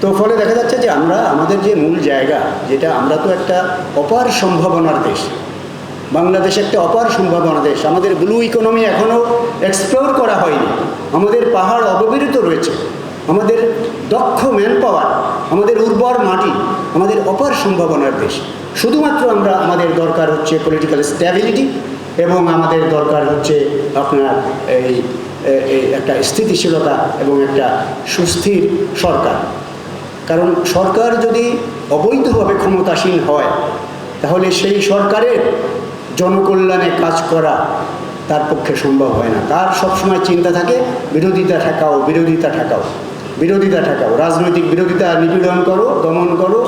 তো ফলে দেখা যাচ্ছে যে আমরা, আমাদের যে মূল জায়গা, যেটা আমরা তো একটা অপার সম্ভাবনার দেশ, বাংলাদেশ একটা অপার সম্ভাবনা দেশ, আমাদের ব্লু ইকোনমি এখনও এক্সপ্লোর করা হয়নি, আমাদের পাহাড় অববেরিত রয়েছে, আমাদের দক্ষ ম্যান পাওয়ার আমাদের উর্বর মাটি, আমাদের অপার সম্ভাবনার দেশ, শুধুমাত্র আমরা, আমাদের দরকার হচ্ছে পলিটিক্যাল স্ট্যাবিলিটি এবং আমাদের দরকার হচ্ছে আপনার এই একটা স্থিতিশীলতা এবং একটা সুস্থির সরকার। কারণ সরকার যদি অবৈধভাবে ক্ষমতাসীন হয়, তাহলে সেই সরকারের জনকল্যাণে কাজ করা তার পক্ষে সম্ভব হয় না। তার সবসময় চিন্তা থাকে, বিরোধিতা ঠেকাও বিরোধিতা ঠেকাও বিরোধিতা ঠেকাও। রাজনৈতিক বিরোধিতা নিপীড়ন করো, দমন করো,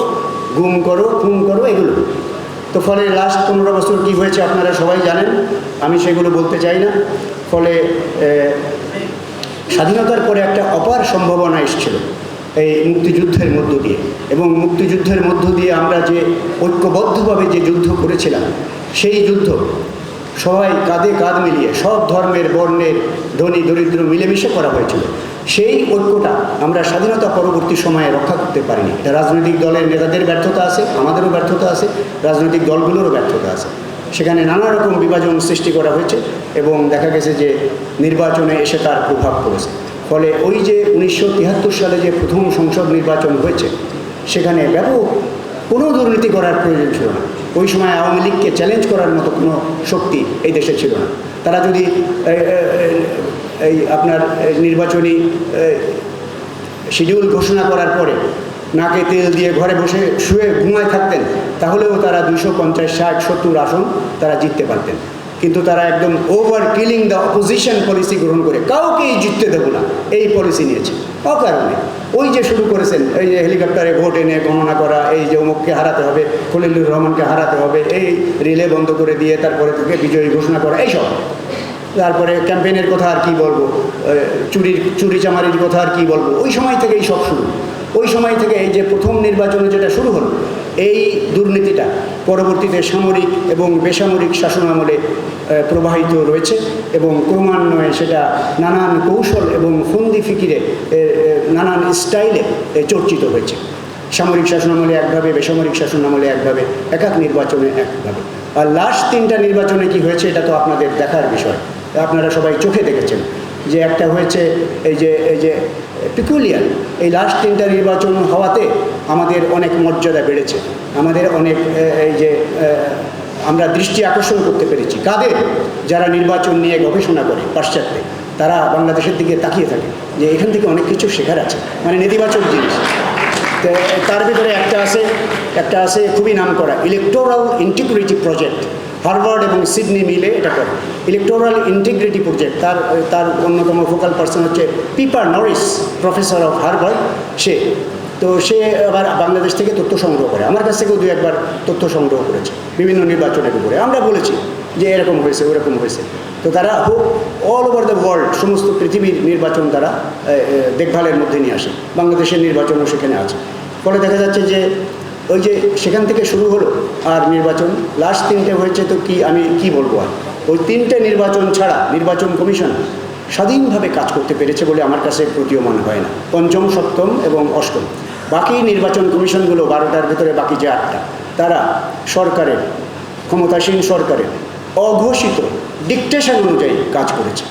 গুম করো, খুন করো, এগুলো। তো ফলে লাস্ট পনেরো বছর কী হয়েছে আপনারা সবাই জানেন, আমি সেগুলো বলতে চাই না। ফলে স্বাধীনতার পরে একটা অপার সম্ভাবনা এসেছিল। এই মুক্তিযুদ্ধের মধ্য দিয়ে। এবং মুক্তিযুদ্ধের মধ্য দিয়ে আমরা যে ঐক্যবদ্ধভাবে যে যুদ্ধ করেছিলাম, সেই যুদ্ধ সবাই কাঁধে কাঁধ মিলিয়ে সব ধর্মের, বর্ণের, ধনী, দরিদ্র মিলেমিশে করা হয়েছিল। সেই ঐক্যটা আমরা স্বাধীনতা পরবর্তী সময়ে রক্ষা করতে পারিনি। এটা রাজনৈতিক দলের নেতাদের ব্যর্থতা আছে, আমাদেরও ব্যর্থতা আছে, রাজনৈতিক দলগুলোরও ব্যর্থতা আছে। সেখানে নানা রকম বিভাজন সৃষ্টি করা হয়েছে এবং দেখা গেছে যে নির্বাচনে এসে তার প্রভাব পড়েছে। ফলে ওই যে উনিশশো তিয়াত্তর সালে যে প্রথম সংসদ নির্বাচন হয়েছে, সেখানে ব্যাপক কোনো দুর্নীতি করার প্রয়োজন ছিল না। ওই সময় আওয়ামী লীগকে চ্যালেঞ্জ করার মতো কোনো শক্তি এই দেশে ছিল না। তারা যদি এই আপনার নির্বাচনী শিডিউল ঘোষণা করার পরে নাকে তেল দিয়ে ঘরে বসে শুয়ে ঘুমায় থাকতেন, তাহলেও তারা দুশো পঞ্চাশ, ষাট, সত্তর আসন তারা জিততে পারতেন। কিন্তু তারা একদম over killing the opposition policy গ্রহণ করে। কাউকেই জিততে দেবো না। এই পলিসি নিয়েছে। অকারণে। ওই যে শুরু করেছেন, এই যে হেলিকপ্টারে ভোট এনে গণনা করা, এই যে অমুককে হারাতে হবে, খলিলুর রহমানকে হারাতে হবে, এই রিলে বন্ধ করে দিয়ে তারপরে থেকে বিজয়ী ঘোষণা করা, এইসব। তারপরে ক্যাম্পেইনের কথা আর কি বলব? চুরির চুরি চামারির কথা আর কি বলব? ওই সময় থেকেই সব শুরু। ওই সময় থেকে এই যে প্রথম নির্বাচনে যেটা শুরু হলো এই দুর্নীতিটা পরবর্তীতে সামরিক এবং বেসামরিক শাসনামলে এ, প্রবাহিত রয়েছে এবং ক্রমান্বয়ে সেটা নানান কৌশল এবং ফন্দি ফিকিরে নানান স্টাইলে চর্চিত হয়েছে। সামরিক শাসনামলে একভাবে বেসামরিক শাসনামলে একভাবে এক এক নির্বাচনে একভাবে। আর লাস্ট তিনটা নির্বাচনে কি হয়েছে এটা তো আপনাদের দেখার বিষয়। আপনারা সবাই চোখে দেখেছেন যে একটা হয়েছে এই যে এই যে পিকুলিয়ার এই লাস্ট তিনটা নির্বাচন হওয়াতে আমাদের অনেক মর্যাদা বেড়েছে। আমাদের অনেক এই যে আমরা দৃষ্টি আকর্ষণ করতে পেরেছি। কাদের? যারা নির্বাচন নিয়ে গবেষণা করে পাশ্চাত্যে, তারা বাংলাদেশের দিকে তাকিয়ে থাকে যে এখান থেকে অনেক কিছু শেখার আছে। মানে নেতিবাচক জিনিস। তার ভিতরে একটা আছে একটা আছে খুবই নাম করা ইলেকটোরাল ইন্টিগ্রিটি প্রজেক্ট হার্ভার্ড এবং সিডনি মিলে এটা করে। ইলেকটোরাল ইন্টিগ্রিটি প্রজেক্ট তার তার অন্যতম ফোকাল পার্সন হচ্ছে Pippa Norris professor of Harvard সে। তো সে আবার বাংলাদেশ থেকে তথ্য সংগ্রহ করে। আমার কাছ থেকেও দু একবার তথ্য সংগ্রহ করেছে, বিভিন্ন নির্বাচনের উপরে। আমরা বলেছি যে এরকম হয়েছে, ওরকম হয়েছে। তো তারা অল ওভার দ্য ওয়ার্ল্ড সমস্ত পৃথিবীর নির্বাচন তারা দেখভালের মধ্যে নিয়ে আসে। বাংলাদেশের নির্বাচনও সেখানে আছে। ফলে দেখা যাচ্ছে যে ওই যে সেখান থেকে শুরু হলো, আর নির্বাচন লাস্ট তিনটে হয়েছে তো কি, আমি কি বলব আর? ওই তিনটে নির্বাচন ছাড়া নির্বাচন কমিশন স্বাধীনভাবে কাজ করতে পেরেছে বলে আমার কাছে প্রতীয়মান হয় না। পঞ্চম, সপ্তম এবং অষ্টম। বাকি নির্বাচন কমিশনগুলো বারোটার ভিতরে বাকি যে আটটা, তারা সরকারের, ক্ষমতাসীন সরকারের অঘোষিত ডিকটেশন অনুযায়ী কাজ করেছে।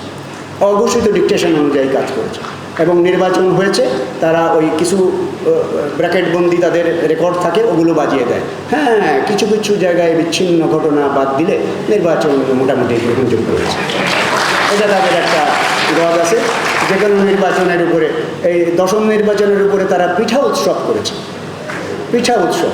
অঘোষিত ডিকটেশন অনুযায়ী কাজ করেছে। এবং নির্বাচন হয়েছে, তারা ওই কিছু ব্র্যাকেটবন্দি তাদের রেকর্ড থাকে, ওগুলো বাজিয়ে দেয়। হ্যাঁ কিছু কিছু জায়গায় বিচ্ছিন্ন ঘটনা বাদ দিলে নির্বাচন মোটামুটি গ্রহণযোগ্য হয়েছে। এটা তাদের একটা গদ আছে যে কোনো নির্বাচনের উপরে, এই দশম নির্বাচনের উপরে তারা পিঠা উৎসব করেছে। পিঠা উৎসব।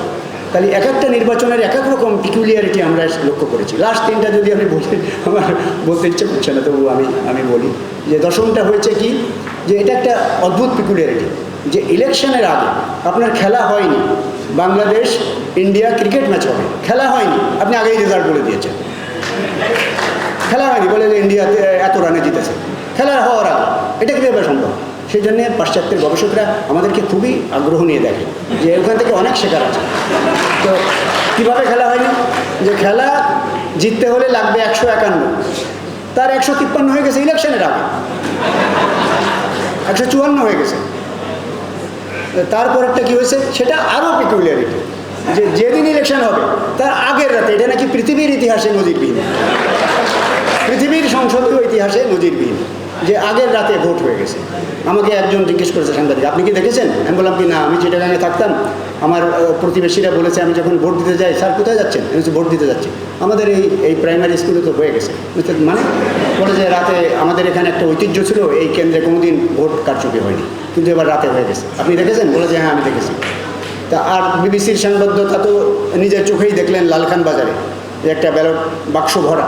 তাহলে এক একটা নির্বাচনের এক এক রকম পিকুলিয়ারিটি আমরা লক্ষ্য করেছি। লাস্ট তিনটা যদি আমি বলি, আমার বলতে ইচ্ছে করছে না তবু আমি আমি বলি যে দশমটা হয়েছে কি? যে এটা একটা অদ্ভুত পিকুলিয়ারিটি যে ইলেকশনের আগে আপনার খেলা হয়নি। বাংলাদেশ, ইন্ডিয়া ক্রিকেট ম্যাচ হবে। খেলা হয়নি। আপনি আগেই রেজাল্ট বলে দিয়েছেন। খেলা হয়নি। বলে যে ইন্ডিয়া এত রানে জিতেছে। খেলা হওয়ার আগে। এটা কীভাবে সম্ভব সেই জন্যে পাশ্চাত্যের গবেষকরা আমাদেরকে খুবই আগ্রহ নিয়ে দেখে যে ওখান থেকে অনেক শেখার আছে। তো কীভাবে খেলা হয়নি? যে খেলা জিততে হলে লাগবে একশো একান্ন। তার একশো তিপ্পান্ন হয়ে গেছে ইলেকশনের আগে। একশো চুয়ান্ন হয়ে গেছে। তারপরেরটা কি হয়েছে? সেটা আরও পিকুলিয়ারিটি যে যেদিন ইলেকশন হবে, তার আগের রাতে, এটা নাকি পৃথিবীর ইতিহাসে নজিরবিহীন। পৃথিবীর সংসদীয় ইতিহাসে নজিরবিহীন। যে আগের রাতে ভোট হয়ে গেছে। আমাকে একজন জিজ্ঞেস করেছে সাংবাদিক, আপনি কি দেখেছেন? আমি বললাম কি, না, আমি চিটাগাঙে থাকতাম। আমার প্রতিবেশীরা বলেছে, আমি যখন ভোট দিতে যাই, স্যার, কোথায় যাচ্ছেন? আমি ভোট দিতে যাচ্ছি। আমাদের এই এই প্রাইমারি স্কুলে তো হয়ে গেছে। মানে? বলে যে, রাতে আমাদের এখানে একটা ঐতিহ্য ছিল, এই কেন্দ্রে কোনোদিন ভোট কারচুপি হয়নি, কিন্তু এবার রাতে হয়ে গেছে। আপনি দেখেছেন? বলে যে হ্যাঁ আমি দেখেছি। তা আর বিবিসির সংবাদদাতা তো নিজের চোখেই দেখলেন লালখান বাজারে। একটা ব্যালট বাক্স ভরা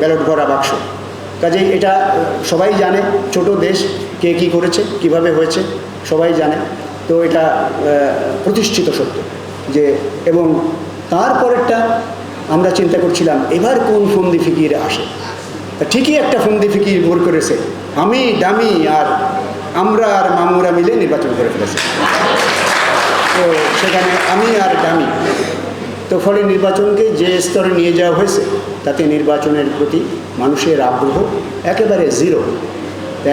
ব্যালট ভরা বাক্স। কাজেই এটা সবাই জানে ছোট দেশ কে কী করেছে, কীভাবে হয়েছে, সবাই জানে। তো এটা প্রতিষ্ঠিত সত্য যে, এবং তারপরেরটা আমরা চিন্তা করছিলাম, এবার কোন ফন্দি ফিকির আসে? ঠিকই একটা ফন্দি ফিকির ভোর করেছে। আমি ডামি আর আমরা আর মামুরা মিলে নির্বাচন করে ফেলেছি। তো সেখানে আমি আর ডামি তো ফলে নির্বাচনকে যে স্তরে নিয়ে যাওয়া হয়েছে, তাতে নির্বাচনের প্রতি মানুষের আগ্রহ একেবারে জিরো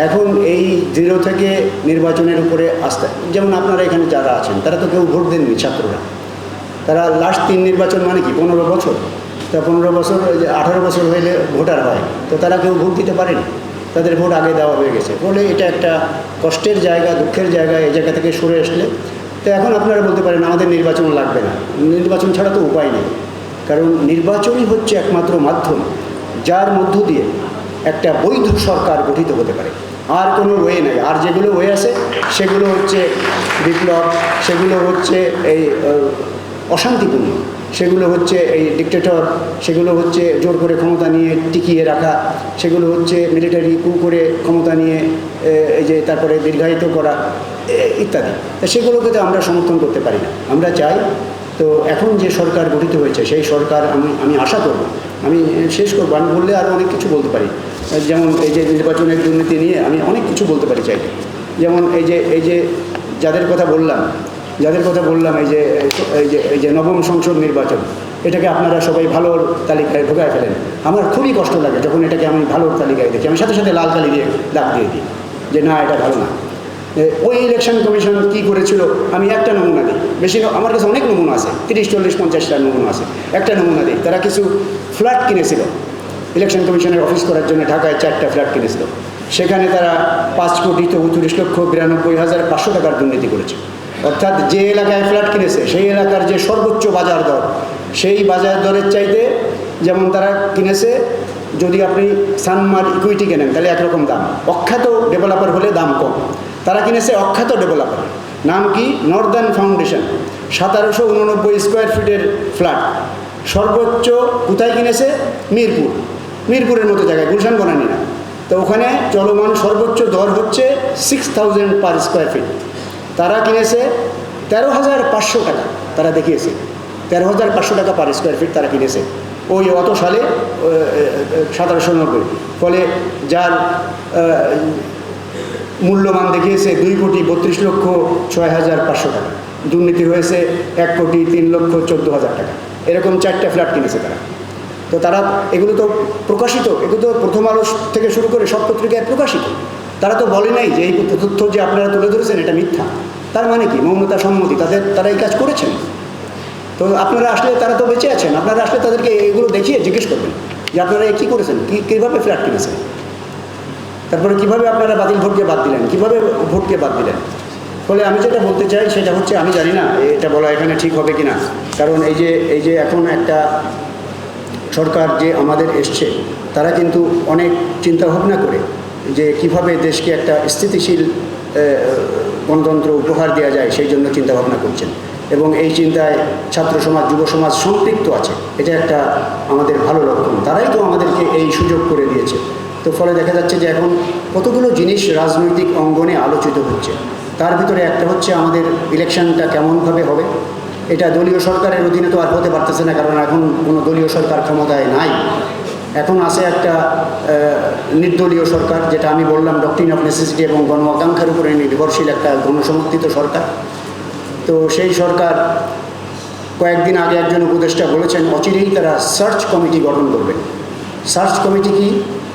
এখন এই জিরো থেকে নির্বাচনের উপরে আস্থা যেমন আপনারা এখানে যারা আছেন, তারা তো কেউ ভোট দেননি, ছাত্ররা। তারা লাস্ট তিন নির্বাচন মানে কি? পনেরো বছর। তা পনেরো বছর আঠারো বছর হইলে ভোটার হয়। তো তারা কেউ ভোট দিতে পারেনি। তাদের ভোট আগে দেওয়া হয়ে গেছে। ফলে এটা একটা কষ্টের জায়গা, দুঃখের জায়গা, এই জায়গা থেকে সরে আসলে তো এখন আপনারা বলতে পারেন আমাদের নির্বাচন লাগবে না। নির্বাচন ছাড়া তো উপায় নেই। কারণ নির্বাচনই হচ্ছে একমাত্র মাধ্যম, যার মধ্য দিয়ে একটা বৈধ সরকার গঠিত হতে পারে। আর কোনো ওয়ে নেই। আর যেগুলো ওয়ে আছে, সেগুলো হচ্ছে বিপ্লব, সেগুলো হচ্ছে এই অশান্তিপূর্ণ, সেগুলো হচ্ছে এই ডিক্টেটর সেগুলো হচ্ছে জোর করে ক্ষমতা নিয়ে টিকিয়ে রাখা, সেগুলো হচ্ছে মিলিটারি কু করে ক্ষমতা নিয়ে এই যে তারপরে দীর্ঘায়িত করা ইত্যাদি। সেগুলোকে তো আমরা সমর্থন করতে পারি না। আমরা চাই, তো এখন যে সরকার গঠিত হয়েছে, সেই সরকার আমি আমি আশা করব। আমি শেষ করব। আমি বললে আরও অনেক কিছু বলতে পারি। যেমন এই যে নির্বাচনের দুর্নীতি নিয়ে আমি অনেক কিছু বলতে পারি চাই যেমন এই যে এই যে যাদের কথা বললাম, যাদের কথা বললাম, এই যে এই যে এই যে নবম সংসদ নির্বাচন, এটাকে আপনারা সবাই ভালোর তালিকায় ঢোকায় ফেলেন। আমার খুবই কষ্ট লাগে যখন এটাকে আমি ভালোর তালিকায় দেখি। আমি সাথে সাথে লাল কালি দিয়ে দাগ দিয়ে দিই যে, না, এটা ভালো না। ওই ইলেকশন কমিশন কি করেছিল? আমি একটা নমুনা দিই। বেশি আমার কাছে অনেক নমুনা আছে। তিরিশ, চল্লিশ, পঞ্চাশটা নমুনা আছে। একটা নমুনা দিই। তারা কিছু ফ্ল্যাট কিনেছিল। ইলেকশন কমিশনের অফিস করার জন্য ঢাকায় চারটা ফ্ল্যাট কিনেছিল। সেখানে তারা পাঁচ কোটি চৌত্রিশ লক্ষ বিরানব্বই হাজার পাঁচশো টাকার দুর্নীতি করেছে। অর্থাৎ যে এলাকায় ফ্ল্যাট কিনেছে, সেই এলাকার যে সর্বোচ্চ বাজার দর, সেই বাজার দরের চাইতে যেমন তারা কিনেছে, যদি আপনি সানমার ইকুইটি কেনেন, তাহলে একরকম দাম। অখ্যাত ডেভেলপার হলে দাম কম। তারা কিনেছে অখ্যাত ডেভেলপার। নাম কি? Northern foundation. সতেরোশো উননব্বই স্কোয়ার ফিটের ফ্ল্যাট। সর্বোচ্চ কোথায় কিনেছে? মিরপুর। মিরপুরের মতো জায়গায়, গুলশান বনানি না। তো ওখানে চলমান সর্বোচ্চ দর হচ্ছে six thousand per square feet তারা কিনেছে তেরো হাজার পাঁচশো টাকা, তারা দেখিয়েছে। তেরো হাজার পাঁচশো টাকা পার স্কোয়ার ফিট তারা কিনেছে। ওই অত সালে সতেরোশো নব্বই। ফলে যার মূল্যমান দেখিয়েছে দুই কোটি বত্রিশ লক্ষ ছয় হাজার পাঁচশো টাকা। দুর্নীতি হয়েছে এক কোটি তিন লক্ষ চোদ্দ হাজার টাকা। এরকম চারটা ফ্ল্যাট কিনেছে তারা। তো তারা, এগুলো তো প্রকাশিত, এগুলো তো প্রথম আলো থেকে শুরু করে সব পত্রিকায় প্রকাশিত। তারা তো বলে নাই যে এই তথ্য যে আপনারা তুলে ধরেছেন এটা মিথ্যা। তার মানে কি? মৌনতা সম্মতি, তাদের, তারা এই কাজ করেছেন। তো আপনারা আসলে, তারা তো বেঁচে আছেন। আপনারা আসলে তাদেরকে এগুলো দেখিয়ে জিজ্ঞেস করবেন যে আপনারা কী করেছেন? কী, কীভাবে ফ্ল্যাট কিনেছেন? তারপরে কীভাবে আপনারা বাতিল ভোটকে বাদ দিলেন? কীভাবে ভোটকে বাদ দিলেন? ফলে আমি যেটা বলতে চাই, সেটা হচ্ছে আমি জানি না এটা বলা এখানে ঠিক হবে কি না কারণ এই যে এই যে এখন একটা সরকার যে আমাদের এসছে, তারা কিন্তু অনেক চিন্তা ভাবনা করে যে কীভাবে দেশকে একটা স্থিতিশীল গণতন্ত্র উপহার দেওয়া যায়, সেই জন্য চিন্তা ভাবনা করছেন। এবং এই চিন্তায় ছাত্র সমাজ, যুব সমাজ সম্পৃক্ত আছে। এটা একটা আমাদের ভালো লক্ষণ। তারাই তো আমাদেরকে এই সুযোগ করে দিয়েছে। তো ফলে দেখা যাচ্ছে যে এখন কতগুলো জিনিস রাজনৈতিক অঙ্গনে আলোচিত হচ্ছে। তার ভিতরে একটা হচ্ছে আমাদের ইলেকশনটা কেমনভাবে হবে। এটা দলীয় সরকারের অধীনে তো আর হতে পারতেছে না, কারণ এখন কোনো দলীয় সরকার ক্ষমতায় নাই। এখন আছে একটা নির্দলীয় সরকার, যেটা আমি বললাম ডক্টরিন অফ নেসেসিটি এবং গণ আকাঙ্ক্ষার উপরে নির্ভরশীল একটা গণসমর্থিত সরকার। তো সেই সরকার কয়েকদিন আগে একজন উপদেষ্টা বলেছেন, অচিরেই তারা সার্চ কমিটি গঠন করবে। সার্চ কমিটি কি?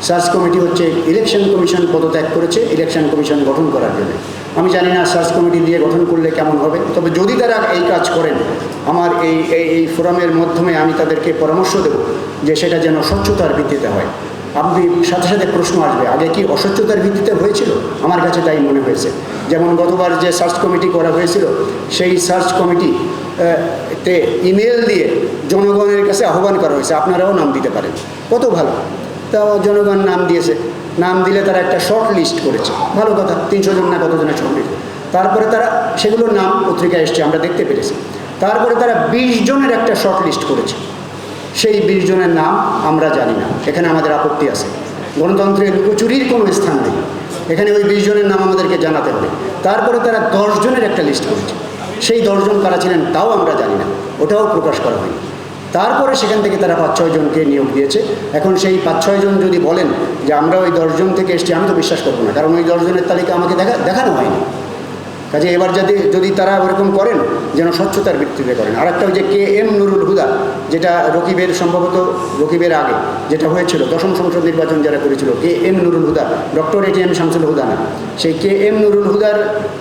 সার্চ কমিটি হচ্ছে ইলেকশন কমিশন পদত্যাগ করেছে, ইলেকশন কমিশন গঠন করার জন্য। আমি জানি না সার্চ কমিটি দিয়ে গঠন করলে কেমন হবে, তবে যদি তারা এই কাজ করেন, আমার এই এই ফোরামের মাধ্যমে আমি তাদেরকে পরামর্শ দেব যে সেটা যেন স্বচ্ছতার ভিত্তিতে হয়। আপনি সাথে সাথে প্রশ্ন আসবে, আগে কি অস্বচ্ছতার ভিত্তিতে হয়েছিল? আমার কাছে তাই মনে হয়েছে। যেমন গতবার যে সার্চ কমিটি করা হয়েছিল, সেই সার্চ কমিটি তে ইমেল দিয়ে জনগণের কাছে আহ্বান করা হয়েছে। আপনারাও নাম দিতে পারেন। কত ভালো। তা জনগণ নাম দিয়েছে। নাম দিলে তারা একটা শর্ট লিস্ট করেছে। ভালো কথা, তিনশো জন না কতজনের লিস্ট তারপরে তারা সেগুলোর নাম পত্রিকায় এসছে, আমরা দেখতে পেরেছি। তারপরে তারা বিশ জনের একটা শর্ট লিস্ট করেছে। সেই বিশ জনের নাম আমরা জানি না। এখানে আমাদের আপত্তি আছে। গণতন্ত্রে লুকোচুরির কোনো স্থান নেই। এখানে ওই বিশ জনের নাম আমাদেরকে জানাতে হবে। তারপরে তারা দশ জনের একটা লিস্ট করেছে। সেই দশজন কারা ছিলেন তাও আমরা জানি না। ওটাও প্রকাশ করা হয়নি। তারপরে সেখান থেকে তারা পাঁচ ছয়জনকে নিয়োগ দিয়েছে। এখন সেই পাঁচ ছয়জন যদি বলেন যে আমরা ওই দশজন থেকে এসেছি, আমি তো বিশ্বাস করব না, কারণ ওই দশজনের তালিকা আমাকে দেখা, দেখানো হয়নি। কাজে এবার যদি যদি তারা ওরকম করেন, যেন স্বচ্ছতার ভিত্তিতে করেন। আর একটা ওই যে কে এম নুরুল হুদা, যেটা রকিবের সম্ভবত রকিবের আগে, যেটা হয়েছিল, দশম সংসদ নির্বাচন যারা করেছিল, K M Nurul Huda, doctor A T M Shamsul Huda না, সেই কে এম নুরুল হুদার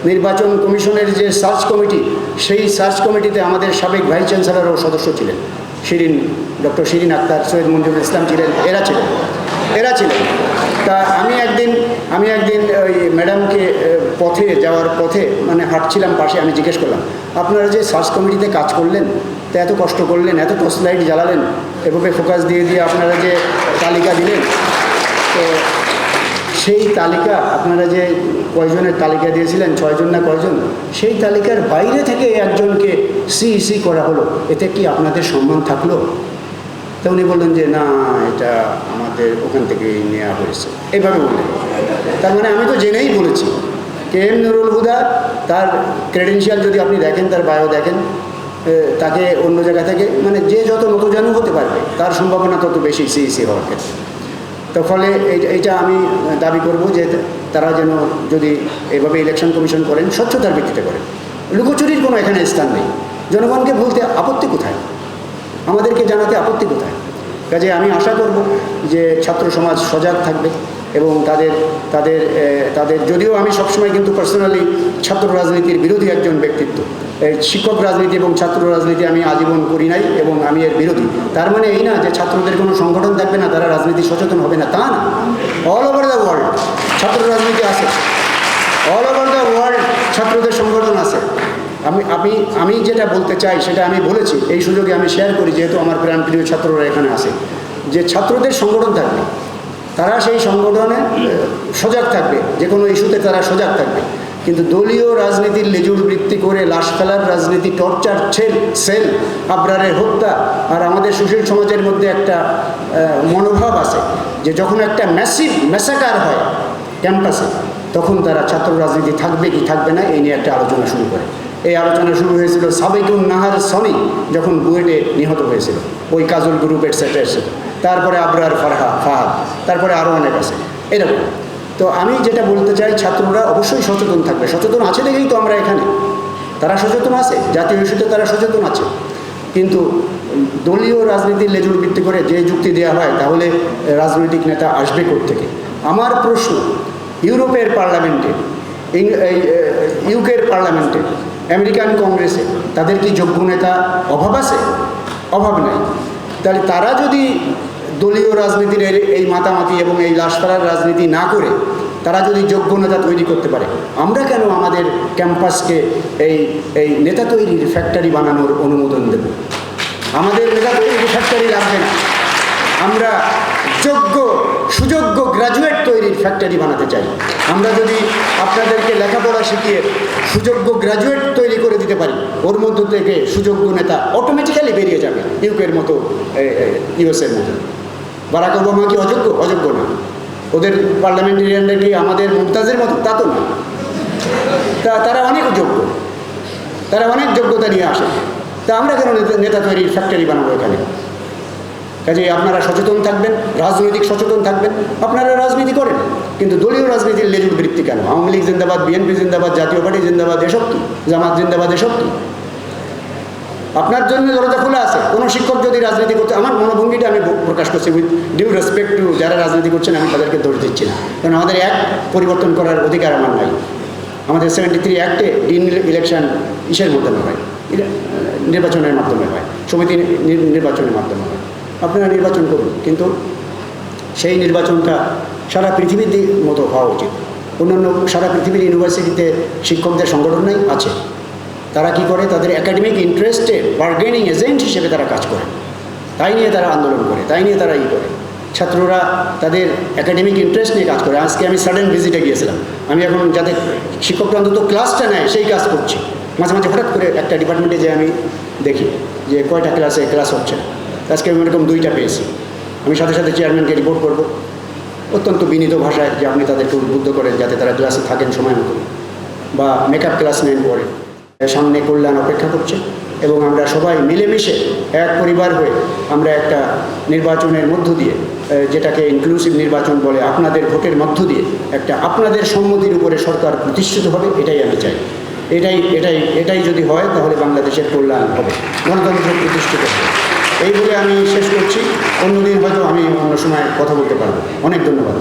নির্বাচন কমিশনের যে সার্চ কমিটি, সেই সার্চ কমিটিতে আমাদের সাবেক ভাইস চ্যান্সেলরও সদস্য ছিলেন। শিরিন, ডক্টর শিরিন আক্তার সৈয়দ মঞ্জুরুল ইসলাম ছিলেন, এরা ছিলেন এরা ছিলেন। তা আমি একদিন আমি একদিন ওই ম্যাডামকে পথে যাওয়ার পথে মানে হাঁটছিলাম পাশে, আমি জিজ্ঞেস করলাম, আপনারা যে সার্চ কমিটিতে কাজ করলেন, তা এত কষ্ট করলেন, এত টর্চ লাইট জ্বালালেন, এভাবে ফোকাস দিয়ে দিয়ে আপনারা যে তালিকা দিলেন? তো সেই তালিকা আপনারা যে কয়জনের তালিকা দিয়েছিলেন, ছয়জন না কয়জন, সেই তালিকার বাইরে থেকে একজনকে সিইসি করা হলো। এতে কি আপনাদের সম্মান থাকল? তো উনি বললেন যে, না, এটা আমাদের ওখান থেকেই নেওয়া হয়েছে। এইভাবে বললেন তার মানে আমি তো জেনেই বলেছি, কে এম নুরুল হুদা, তার ক্রেডেন্সিয়াল যদি আপনি দেখেন, তার বায়ো দেখেন তাকে অন্য জায়গা থেকে মানে যে যত নতজানু হতে পারবে, তার সম্ভাবনা তত বেশি সিইসি হওয়ার ক্ষেত্রে। তো ফলে এই- এইটা আমি দাবি করব যে তারা যেন যদি এভাবে ইলেকশন কমিশন করেন, স্বচ্ছতার ভিত্তিতে করেন। লুকোচুরির কোনো এখানে স্থান নেই। জনগণকে বলতে আপত্তি কোথায়? আমাদেরকে জানাতে আপত্তি কোথায়? কাজে আমি আশা করব যে ছাত্র সমাজ সজাগ থাকবে এবং তাদের তাদের তাদের, যদিও আমি সবসময় কিন্তু পার্সোনালি ছাত্র রাজনীতির বিরোধী একজন ব্যক্তিত্ব। শিক্ষক রাজনীতি এবং ছাত্র রাজনীতি আমি আজীবন করি নাই এবং আমি এর বিরোধী। তার মানে এই না যে ছাত্রদের কোনো সংগঠন থাকবে না, তারা রাজনীতি সচেতন হবে না, তা না। অল ওভার দ্য ওয়ার্ল্ড ছাত্র রাজনীতি আছে। অল ওভার দ্য ওয়ার্ল্ড ছাত্রদের সংগঠন আছে। আমি আমি আমি যেটা বলতে চাই সেটা আমি বলেছি, এই সুযোগে আমি শেয়ার করি যেহেতু আমার প্রাণপ্রিয় ছাত্ররা এখানে আছে। যে ছাত্রদের সংগঠন থাকবে, তারা সেই সংগঠনে সজাগ থাকবে। যে কোনো ইস্যুতে তারা সজাগ থাকবে। কিন্তু দলীয় রাজনীতির লেজুর বৃত্তি করে লাশ ফেলার রাজনীতি, টর্চার, ছেল, সেল আবরারের হত্যা আর আমাদের সুশীল সমাজের মধ্যে একটা মনোভাব আছে যে যখন একটা ম্যাসিভ ম্যাসাকার হয় ক্যাম্পাসে, তখন তারা ছাত্র রাজনীতি থাকবে কি থাকবে না, এই নিয়ে একটা আলোচনা শুরু করে। এই আলোচনা শুরু হয়েছিল সাবেকুন নাহার সনি যখন বুয়েটে নিহত হয়েছিল, ওই কাজল গ্রুপের এটসেট্রা তারপরে আবরার ফারহা, ফাহাদ, তারপরে আরও অনেক আছে। এরকম। তো আমি যেটা বলতে চাই, ছাত্ররা অবশ্যই সচেতন থাকবে। সচেতন আছে দেখেই তো আমরা এখানে। তারা সচেতন আছে, জাতীয় ইস্যুতে তারা সচেতন আছে। কিন্তু দলীয় রাজনীতির লেজুর ভিত্তি করে যে যুক্তি দেওয়া হয়, তাহলে রাজনৈতিক নেতা আসবে থেকে আমার প্রশ্ন, ইউরোপের পার্লামেন্টে ইউকের পার্লামেন্টে, আমেরিকান কংগ্রেসে, তাদের কি যোগ্য নেতা অভাব আছে? অভাব নেই। তাহলে তারা যদি দলীয় রাজনীতির এই- মাতামাতি এবং এই লাশপাড়ার রাজনীতি না করে তারা যদি যোগ্য নেতা তৈরি করতে পারে, আমরা কেন আমাদের ক্যাম্পাসকে এই এই নেতা তৈরির ফ্যাক্টরি বানানোর অনুমোদন দেব? আমাদের নেতা তৈরির ফ্যাক্টরি লাগবে না। আমরা যোগ্য, সুযোগ্য গ্রাজুয়েট তৈরির ফ্যাক্টরি বানাতে চাই। আমরা যদি আপনাদেরকে লেখাপড়া শিখিয়ে সুযোগ্য গ্রাজুয়েট তৈরি করে দিতে পারি, ওর মধ্য থেকে সুযোগ্য নেতা অটোমেটিক্যালি বেরিয়ে যাবে ইউকের মতো ইউএসের মতো। বারাক ওবামা কি অযোগ্য? অযোগ্য না। ওদের পার্লামেন্টারিয়ানরা কি আমাদের মুমতাজের মতো? তা তো না। তা, তারা অনেক যোগ্য। তারা অনেক যোগ্যতা নিয়ে আসে। তা আমরা কেন নেতা- তৈরির ফ্যাক্টরি বানাবো এখানে? কাজে আপনারা সচেতন থাকবেন, রাজনৈতিক সচেতন থাকবেন। আপনারা রাজনীতি করেন, কিন্তু দলীয় রাজনীতির লেজুর বৃত্তি কেন? আওয়ামী লীগ জিন্দাবাদ, বিএনপি জিন্দাবাদ, জাতীয় পার্টি জিন্দাবাদ, এসব কি? জামাত জিন্দাবাদ, এসব কি? আপনার জন্য দরজা খোলা আছে, কোনো শিক্ষক যদি রাজনীতি করতে আমার মনোভঙ্গিটা আমি প্রকাশ করছি উইথ ডিউ রেসপেক্ট টু যারা রাজনীতি করছেন, আমি তাদেরকে দোষ দিচ্ছি না। কারণ আমাদের এক পরিবর্তন করার অধিকার আমার নাই। আমাদের সেভেন্টি থ্রি অ্যাক্টে ডিন ইলেকশন ইসের মাধ্যমে হয়? নির্বাচনের মাধ্যমে হয়। সমিতি নির্বাচনের মাধ্যমে হয়। আপনারা নির্বাচন করুন, কিন্তু সেই নির্বাচনটা সারা পৃথিবীর মতো হওয়া উচিত। অন্যান্য সারা পৃথিবীর ইউনিভার্সিটিতে শিক্ষকদের সংগঠন আছে। তারা কি করে? তাদের একাডেমিক ইন্টারেস্টে বার্গেনিং এজেন্ট হিসেবে তারা কাজ করে। তাই নিয়ে তারা আন্দোলন করে, তাই নিয়ে তারা ই করে। ছাত্ররা তাদের একাডেমিক ইন্টারেস্ট নিয়ে কাজ করে। আজকে আমি সাডেন ভিজিটে গিয়েছিলাম। আমি এখন যাতে শিক্ষকরা অন্তত ক্লাসটা নেয়, সেই কাজ করছি। মাঝে মাঝে হঠাৎ করে একটা ডিপার্টমেন্টে যে আমি দেখি যে কয়টা ক্লাসে ক্লাস হচ্ছে। আজকে আমি এরকম দুইটা পেয়েছি। আমি সাথে সাথে চেয়ারম্যানকে রিপোর্ট করব। অত্যন্ত বিনীত ভাষায় যে আপনি তাদেরকে উদ্বুদ্ধ করেন যাতে তারা ক্লাসে থাকেন সময় মতো। বা মেকআপ ক্লাস নেন পরে। সামনে কল্যাণ অপেক্ষা করছে এবং আমরা সবাই মিলেমিশে এক পরিবার হয়ে আমরা একটা নির্বাচনের মধ্য দিয়ে যেটাকে ইনক্লুসিভ নির্বাচন বলে আপনাদের ভোটের মধ্য দিয়ে একটা আপনাদের সম্মতির উপরে সরকার প্রতিষ্ঠিত হবে, এটাই আমি চাই। এটাই এটাই এটাই যদি হয় তাহলে বাংলাদেশের কল্যাণ হবে। গণতন্ত্র প্রতিষ্ঠিত হবে। এই বলে আমি শেষ করছি। অন্যদিন হয়তো আমি অন্য সময় কথা বলতে পারব। অনেক ধন্যবাদ।